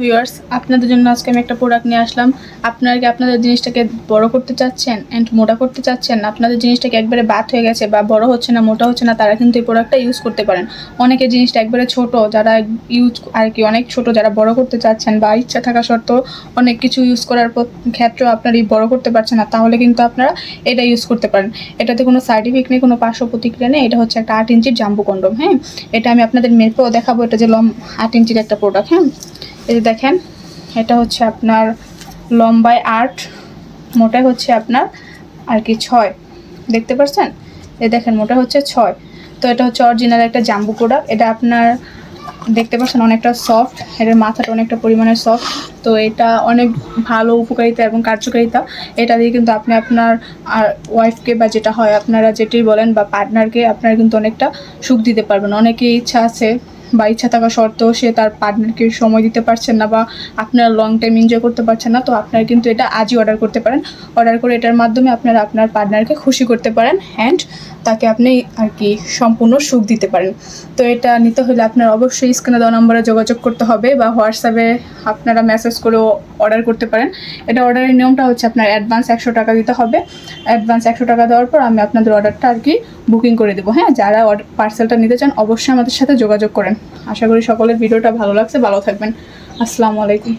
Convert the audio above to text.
Viewers আপনাদের জন্য আজকে আমি একটা প্রোডাক্ট নিয়ে আসলাম। আপনারা কি আপনাদের জিনিসটাকে বড় করতে চাচ্ছেন অ্যান্ড মোটা করতে চাচ্ছেন? আপনাদের জিনিসটাকে একবারে বাত হয়ে গেছে বা বড় হচ্ছে না, মোটা হচ্ছে না, তারা কিন্তু এই প্রোডাক্টটা ইউজ করতে পারেন। অনেকে জিনিসটা একবারে ছোট, যারা ইউজ আর কি অনেক ছোট, যারা বড় করতে চাচ্ছেন বা ইচ্ছা থাকা সত্ত্বেও অনেক কিছু ইউজ করার ক্ষেত্রেও আপনার এই বড় করতে পারছেন না, তাহলে কিন্তু আপনারা এটা ইউজ করতে পারেন। এটাতে কোনো সার্টিফিকেট নেই, কোনো পার্শ্ব প্রতিক্রিয়া নেই, এটা হচ্ছে একটা আট ইঞ্চির জাম্বু কন্ডম হ্যাঁ? এটা আমি আপনাদের মেপেও দেখাবো, এটা যে লম আট ইঞ্চির একটা প্রোডাক্ট হ্যাঁ? এই দেখেন, এটা হচ্ছে আপনার লম্বায় আট মোটায় হচ্ছে আপনার আর কি ছয়। দেখতে পাচ্ছেন এই দেখেন, মোটা হচ্ছে ছয়। তো এটা হচ্ছে অরিজিনাল একটা জাম্বু প্রোডাক্ট এটা আপনার, দেখতে পাচ্ছেন অনেকটা সফট এটার মাথাটা অনেকটা পরিমাণে সফট তো এটা অনেক ভালো উপকারিতা এবং কার্যকারিতা। এটা দিয়ে কিন্তু আপনি আপনার, আর ওয়াইফকে বা যেটা হয়, আপনারা যেটাই বলেন বা পার্টনারকে আপনারা কিন্তু অনেকটা সুখ দিতে পারবেন। অনেকের ইচ্ছা আছে বা ইচ্ছা থাকা সত্ত্বেও সে তার পার্টনারকে সময় দিতে পারছেন না বা আপনারা লং টাইম এনজয় করতে পারছেন না, তো আপনারা কিন্তু এটা আজই অর্ডার করতে পারেন। অর্ডার করে এটার মাধ্যমে আপনারা আপনার পার্টনারকে খুশি করতে পারেন অ্যান্ড তাকে আপনি আর কি সম্পূর্ণ সুখ দিতে পারেন। তো এটা নিতে হলে আপনার অবশ্যই স্ক্রিনে দেওয়া নম্বরে যোগাযোগ করতে হবে বা হোয়াটসঅ্যাপে আপনারা মেসেজ করেও অর্ডার করতে পারেন। এটা অর্ডারের নিয়মটা হচ্ছে আপনার অ্যাডভান্স একশো টাকা দিতে হবে। অ্যাডভান্স একশো টাকা দেওয়ার পর আমি আপনাদের অর্ডারটা আর কি বুকিং করে দেবো। হ্যাঁ যারা পার্সেলটা নিতে চান, অবশ্যই আমাদের সাথে যোগাযোগ করেন। আশা করি সকলের ভিডিওটা ভালো লাগছে ভালো থাকবেন। আসসালামু আলাইকুম।